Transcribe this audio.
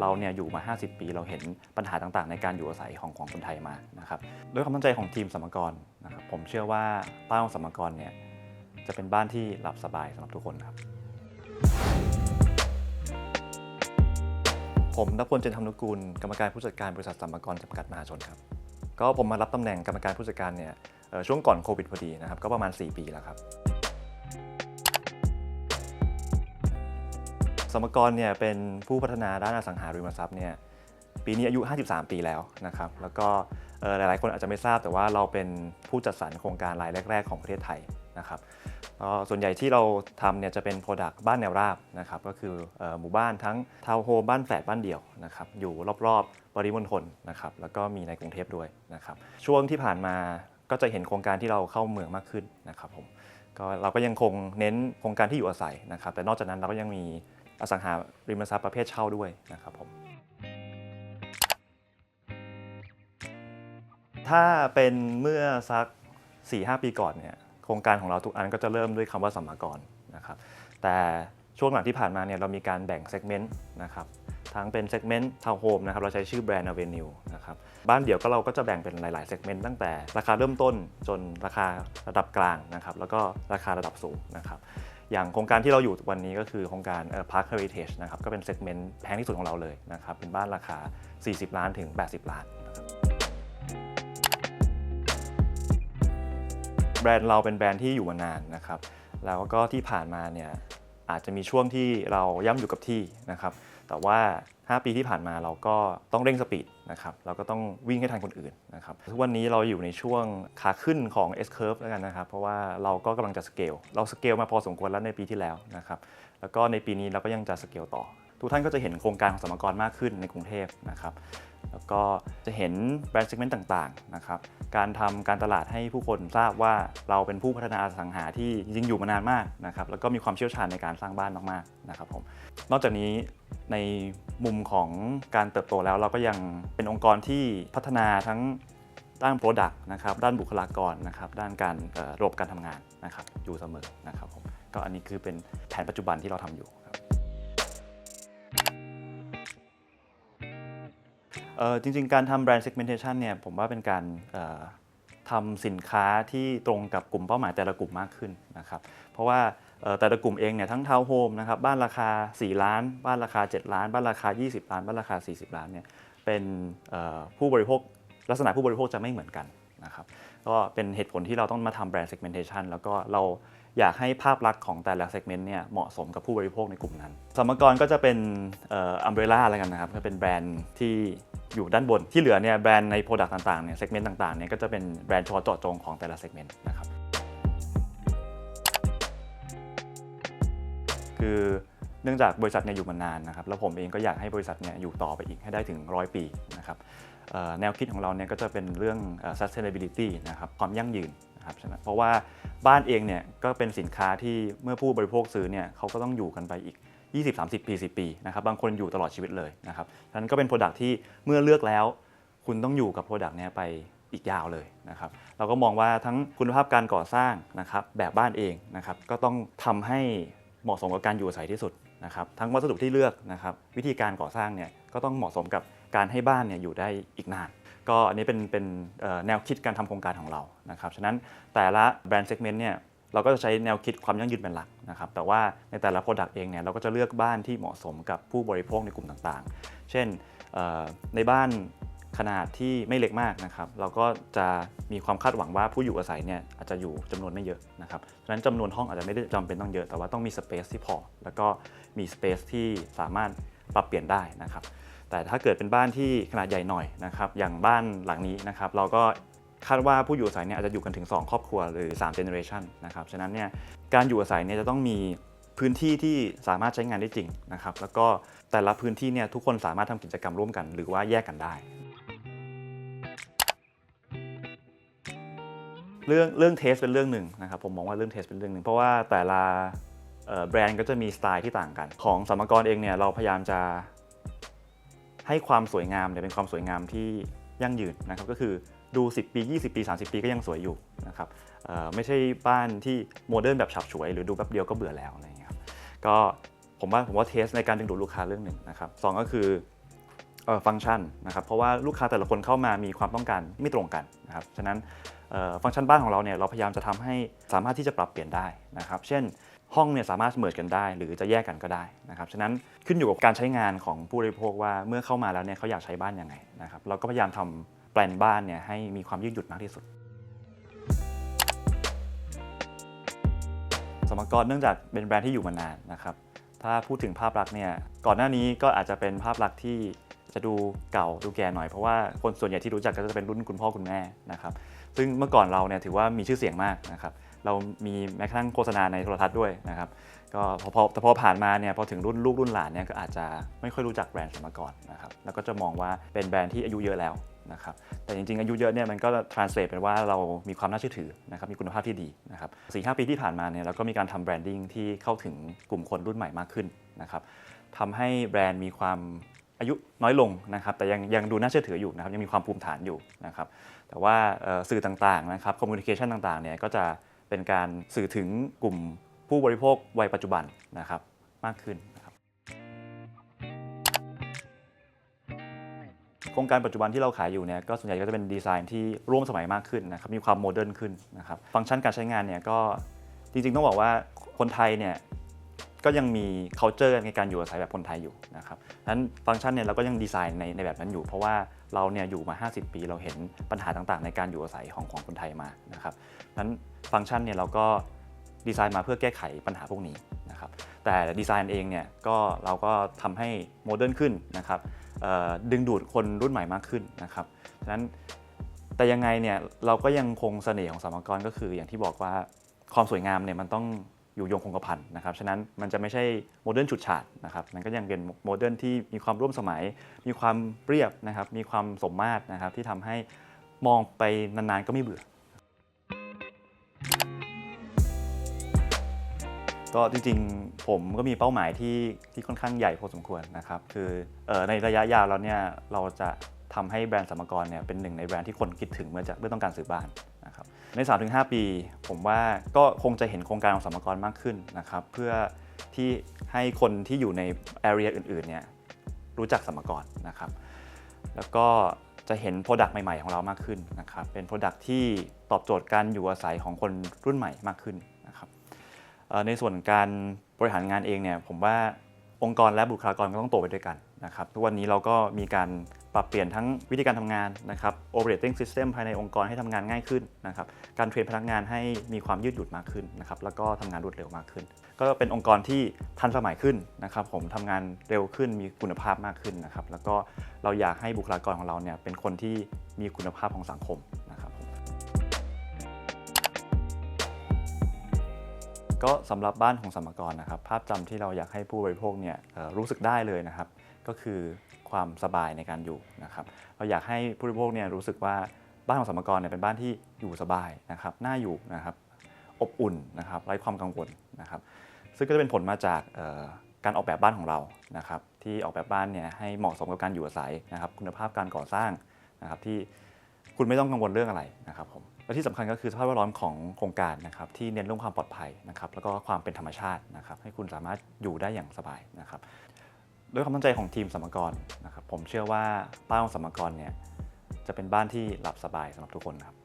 เราเนี่ยอยู่มา 50 ปี เราเห็นปัญหาต่างๆ ในการอยู่อาศัยของของคนไทยมานะครับด้วยความตั้งใจของทีมสมกรนะครับผมเชื่อว่าบ้านของสมกรเนี่ยจะเป็นบ้านที่หลับสบายสำหรับทุกคนครับ ผมนพลเจนธรรมนุกูลกรรมการผู้จัดการบริษัทสมกรจำกัดมหาชนครับก็ผมมารับตำแหน่งกรรมการผู้จัดการเนี่ยช่วงก่อนโควิดพอดีนะครับก็ประมาณ 4 ปีแล้วครับ สมกรเนี่ยเป็นผู้พัฒนาด้านอสังหาริมทรัพย์เนี่ยปีนี้อายุ 53 ปีแล้วนะครับ แล้วก็หลาย ๆ คนอาจจะไม่ทราบแต่ว่าเราเป็นผู้จัดสรรโครงการรายแรก ๆ ของประเทศไทยนะครับส่วนใหญ่ที่เราทำเนี่ยจะเป็น Product บ้านแนวราบนะครับก็คือเอ่อหมู่บ้านทั้งทาวน์โฮมบ้านแฝดบ้านเดี่ยวนะครับอยู่รอบ ๆ ปริมณฑลนะครับแล้วก็มีในกรุงเทพด้วยนะครับช่วงที่ผ่านมาก็จะเห็นโครงการที่เราเข้าเมืองมากขึ้นนะครับผมก็เราก็ยังคงเน้นโครงการที่อยู่อาศัยนะครับแต่นอกจากนั้นเราก็ยังมี อสังหาริมทรัพย์ประเภทเช่าด้วยนะครับผมถ้าเป็นเมื่อสัก 4-5 ปีก่อนเนี่ยโครงการของเราทุกอันก็จะเริ่มด้วยคำว่าสัมมากรนะครับแต่ช่วงหลังที่ผ่านมาเนี่ยเรามีการแบ่งเซกเมนต์นะครับทั้งเป็นเซกเมนต์ทาวน์โฮมนะครับเราใช้ชื่อแบรนด์ Avenue นะครับบ้านเดี่ยวก็เราก็จะแบ่งเป็นหลายๆเซกเมนต์ตั้งแต่ราคาเริ่มต้นจนราคาระดับกลางนะครับแล้วก็ราคาระดับสูงนะครับ อย่างโครงการที่เราอยู่วันนี้ก็คือโครงการพาร์คเฮอริเทจนะครับก็เป็นเซกเมนต์แพงที่สุดของเราเลยนะครับเป็นบ้านราคา 40 ล้านถึง 80 ล้านแบรนด์เราเป็นแบรนด์ที่อยู่มานานนะครับแล้วก็ที่ผ่านมาเนี่ยอาจจะมีช่วงที่เราย่ำอยู่กับที่นะครับแต่ว่า 5 ปีที่ผ่านมาเราก็ต้องเร่งสปีดนะครับเราก็ต้องวิ่งให้ทันคนอื่นนะครับทุกวันนี้เราอยู่ในช่วงขาขึ้นของ S curve แล้วกันนะครับเพราะว่าเราก็กำลังจะสเกลเราสเกลมาพอสมควรแล้วในปีที่แล้วนะครับแล้วก็ในปีนี้เราก็ยังจะสเกลต่อ ทุกท่านก็จะเห็นโครงการของสมกรมากขึ้นในกรุงเทพนะครับ แล้วก็จะเห็นแบรนด์เซกเมนต์ต่างๆนะครับการทำการตลาดให้ผู้คนทราบว่าเราเป็นผู้พัฒนาสังหาที่จริงอยู่มานานมากนะครับแล้วก็มีความเชี่ยวชาญในการสร้างบ้านมากๆนะครับผมนอกจากนี้ในมุมของการเติบโตแล้วเราก็ยังเป็นองค์กรที่พัฒนาทั้งด้าน Product นะครับด้านบุคลากรนะครับด้านการระบบการทำงานนะครับอยู่เสมอนะครับผมก็อันนี้คือเป็นแผนปัจจุบันที่เราทำอยู่ จริง ๆ การทำแบรนด์ segmentation เนี่ยผมว่าเป็นการทำสินค้าที่ตรงกับกลุ่มเป้าหมายแต่ละกลุ่มมากขึ้นนะครับ เพราะว่าแต่ละกลุ่มเองเนี่ยทั้งทาวน์โฮมนะครับบ้านราคา 4 ล้าน บ้านราคา 7 ล้าน บ้านราคา 20 ล้าน บ้านราคา 40 ล้านเนี่ยเป็นผู้บริโภคลักษณะผู้บริโภคจะไม่เหมือนกันนะครับ ก็เป็นเหตุผลที่เราต้องมาทำแบรนด์ segmentation แล้วก็เราอยากให้ภาพลักษณ์ของแต่ละ segment เนี่ยเหมาะสมกับผู้บริโภคในกลุ่มนั้นสมกรก็จะเป็นอ่อ umbrella อะไรกันนะครับก็เป็นแบรนด์ที่ อยู่ด้านบนที่เหลือเนี่ยแบรนด์ใน product ต่างๆเนี่ย segment ต่างๆเนี่ยก็จะเป็นแบรนด์เฉพาะเจาะจงของแต่ละ segment นะครับคือเนื่องจากบริษัทเนี่ยอยู่มานานนะครับแล้วผมเองก็อยากให้บริษัทเนี่ยอยู่ต่อไปอีกให้ได้ถึงร้อยปีนะครับแนวคิดของเราเนี่ยก็จะเป็นเรื่อง sustainability นะครับความยั่งยืนนะครับฉะนั้นเพราะว่าบ้านเองเนี่ยก็เป็นสินค้าที่เมื่อผู้บริโภคซื้อเนี่ยเขาก็ต้องอยู่กันไปอีก 20 30 ปี 10 ปีนะครับบางคนอยู่ตลอดชีวิตเลยนะครับฉะนั้นก็เป็น Product ที่เมื่อเลือกแล้ว คุณต้องอยู่กับ Product เนี้ยไปอีกยาวเลยนะครับเราก็มองว่าทั้งคุณภาพการก่อสร้างนะครับแบบบ้านเองนะครับก็ต้องทำให้เหมาะสมกับการอยู่อาศัยที่สุดนะครับทั้งวัสดุที่เลือกนะครับวิธีการก่อสร้างเนี่ยก็ต้องเหมาะสมกับการให้บ้านเนี่ยอยู่ได้อีกนาน ก็อันนี้เป็นเป็นแนวคิดการทำโครงการของเรานะครับฉะนั้นแต่ละแบรนด์เซกเมนต์เนี่ย เราก็จะใช้แนวคิดความยั่งยืนเป็นหลักนะครับ แต่ว่าในแต่ละ Product เองเนี่ยเราก็จะเลือกบ้านที่เหมาะสมกับผู้บริโภคในกลุ่มต่างๆ เช่นในบ้านขนาดที่ไม่เล็กมากนะครับ เราก็จะมีความคาดหวังว่าผู้อยู่อาศัยเนี่ยอาจจะอยู่จำนวนไม่เยอะนะครับฉะนั้นจำนวนห้องอาจจะไม่ได้จำเป็นต้องเยอะ แต่ว่าต้องมีสเปซที่พอ แล้วก็มีสเปซที่สามารถปรับเปลี่ยนได้นะครับ แต่ถ้าเกิดเป็นบ้านที่ขนาดใหญ่หน่อยนะครับ อย่างบ้านหลังนี้นะครับ เราก็ คาดว่าผู้อยู่อาศัยเนี่ยอาจจะอยู่กันถึง 2 ครอบครัวหรือ3 generation นะครับ ฉะนั้นเนี่ยการอยู่อาศัยเนี่ยจะต้องมีพื้นที่ที่สามารถใช้งานได้จริงนะครับ แล้วก็แต่ละพื้นที่เนี่ยทุกคนสามารถทำกิจกรรมร่วมกัน หรือว่าแยกกันได้ เรื่องเรื่องเทสเป็นเรื่องหนึ่งนะครับ ผมมองว่าเรื่องเทสเป็นเรื่องหนึ่งเพราะว่าแต่ละแบรนด์ก็จะมีสไตล์ที่ต่างกัน ของสมกรเองเนี่ยเราพยายามจะให้ความสวยงามเนี่ยเป็นความสวยงามที่ยั่งยืนนะครับก็คือ ดู 10 ปี 20 ปี 30 ปีก็ยังสวยอยู่นะครับไม่ใช่บ้านที่โมเดิร์นแบบฉับฉวย หรือดูแป๊บเดียวก็เบื่อแล้วอะไรอย่างเงี้ยครับก็ผมว่าผมว่าเทสในการดึงดูดลูกค้าเรื่องหนึ่งนะครับสองก็คือฟังก์ชันนะครับเพราะว่าลูกค้าแต่ละคนเข้ามามีความต้องการไม่ตรงกันนะครับฉะนั้นฟังก์ชันบ้านของเราเนี่ยเราพยายามจะทำให้สามารถที่จะปรับเปลี่ยนได้นะครับ เช่นห้องเนี่ยสามารถเมิร์กันได้ หรือจะแยกกันก็ได้นะครับฉะนั้นขึ้นอยู่กับการใช้งานของผู้บริโภคว่าเมื่อเข้ามาแล้วเนี่ยเขาอยากใช้บ้านยังไงนะครับเราก็พยายามทำแปลนบ้านเนี่ยให้มีความยืดหยุ่นมากที่สุด สมกรเนื่องจากเป็นแบรนด์ที่อยู่มานานนะครับ ถ้าพูดถึงภาพลักษณ์เนี่ยก่อนหน้านี้ก็อาจจะเป็นภาพลักษณ์ที่จะดูเก่าดูแก่หน่อยเพราะว่าคนส่วนใหญ่ที่รู้จักก็จะเป็นรุ่นคุณพ่อคุณแม่นะครับ ซึ่งเมื่อก่อนเราเนี่ยถือว่ามีชื่อเสียงมากนะครับ เรามีแม้กระทั่งโฆษณาในโทรทัศน์ด้วยนะครับ ก็พอแต่พอผ่านมาเนี่ยพอถึงรุ่นลูกรุ่นหลานเนี่ยก็อาจจะไม่ค่อยรู้จักแบรนด์สมกรนะครับ แล้วก็จะมองว่าเป็นแบรนด์ที่อายุเยอะแล้ว นะครับแต่จริงๆอายุเยอะเนี่ยมันก็ translate เป็นว่าเรามีความน่าเชื่อถือนะครับมีคุณภาพที่ดีนะครับสี่ห้าปีที่ผ่านมาเนี่ยเราก็มีการทำแบรนดิ้งที่เข้าถึงกลุ่มคนรุ่นใหม่มากขึ้นนะครับทำให้แบรนด์มีความอายุน้อยลงนะครับแต่ยังยังดูน่าเชื่อถืออยู่นะครับยังมีความภูมิฐานอยู่นะครับแต่ว่าสื่อต่างๆนะครับคอมมูนิเคชันต่างๆเนี่ยก็จะเป็นการสื่อถึงกลุ่มผู้บริโภควัยปัจจุบันนะครับมากขึ้น โครงการปัจจุบันที่เราขายอยู่เนี่ยก็ส่วนใหญ่ก็จะเป็นดีไซน์ที่ร่วมสมัยมากขึ้นนะครับมีความโมเดิร์นขึ้นนะครับฟังก์ชันการใช้งานเนี่ยก็จริงๆ ต้องบอกว่าคนไทยเนี่ยก็ยังมี culture ในการอยู่อาศัยแบบคนไทยอยู่นะครับนั้นฟังก์ชันเนี่ยเราก็ยังดีไซน์ในในแบบนั้นอยู่ เพราะว่าเราเนี่ยอยู่มา 50 ปี เราเห็นปัญหาต่างๆ ในการอยู่อาศัยของของคนไทยมานะครับนั้นฟังก์ชันเนี่ยเราก็ดีไซน์มาเพื่อแก้ไขปัญหาพวกนี้นะครับแต่ดีไซน์เองเนี่ยก็เราก็ทำให้โมเดิร์นขึ้นนะครับ ดึงดูดคนรุ่นใหม่มากขึ้นนะครับฉะนั้นแต่ยังไงเนี่ยเราก็ยังคงเสน่ห์ของสามกรก็คือ อย่างที่บอกว่าความสวยงามเนี่ยมันต้องอยู่ยงคงกระพันนะครับ ฉะนั้นมันจะไม่ใช่โมเดิร์นฉุดฉาดนะครับ มันก็ยังเป็นโมเดิร์นที่มีความร่วมสมัย มีความเรียบนะครับ มีความสมมาตรนะครับที่ทำให้มองไปนานๆก็ไม่เบื่อ ก็จริงๆ ผมก็มีเป้าหมายที่ที่ค่อนข้างใหญ่พอสมควรนะครับ คืออในระยะยาวแล้วเนี่ยเราจะทำให้แบรนด์สมกรเนี่ยเป็นหนึ่งในแบรนด์ที่คนคิดถึงเมื่อจะเมื่อต้องการซื้อบ้านนะครับใน 3-5 ปี ผมว่าก็คงจะเห็นโครงการของสมกรมากขึ้นนะครับ เพื่อที่ให้คนที่อยู่ใน area อื่นๆเนี่ยรู้จักสมกรนะครับ แล้วก็จะเห็น Product ใหม่ๆของเรามากขึ้นนะครับ เป็น Product ที่ตอบโจทย์การอยู่อาศัยของคนรุ่นใหม่มากขึ้น ในส่วนการบริหารงานเองเนี่ยผมว่าองค์กรและบุคลากรก็ต้องโตไปด้วยกันนะครับทุกวันนี้เราก็มีการปรับเปลี่ยนทั้งวิธีการทำงานนะครับ operating system ภายในองค์กรให้ทำงานง่ายขึ้นนะครับการเทรนพนักงานให้มีความยืดหยุ่นมากขึ้นนะครับแล้วก็ทำงานรวดเร็วมากขึ้น ก็เป็นองค์กรที่ทันสมัยขึ้นนะครับผมทำงานเร็วขึ้นมีคุณภาพมากขึ้นนะครับแล้วก็เราอยากให้บุคลากรของเราเนี่ยเป็นคนที่มีคุณภาพของสังคม ก็สำหรับบ้านของสมกรนะครับ ภาพจำที่เราอยากให้ผู้บริโภคเนี่ยรู้สึกได้เลยนะครับ ก็คือความสบายในการอยู่นะครับ เราอยากให้ผู้บริโภคเนี่ยรู้สึกว่าบ้านของสมกรเนี่ยเป็นบ้านที่อยู่สบายนะครับน่าอยู่นะครับ อบอุ่นนะครับไร้ความกังวลนะครับ ซึ่งก็จะเป็นผลมาจากการออกแบบบ้านของเรานะครับ ที่ออกแบบบ้านเนี่ยให้เหมาะสมกับการอยู่อาศัยนะครับ คุณภาพการก่อสร้างนะครับที่ คุณไม่ต้องกังวลเรื่องอะไรนะครับผมและที่สำคัญก็คือสภาพแวดล้อมของโครงการนะครับที่เน้นเรื่องความปลอดภัยนะครับแล้วก็ความเป็นธรรมชาตินะครับให้คุณสามารถอยู่ได้อย่างสบายนะครับด้วยความตั้งใจของทีมสมกรนะครับผมเชื่อว่าบ้านของสมกรเนี่ยจะเป็นบ้านที่หลับสบายสำหรับทุกคนครับ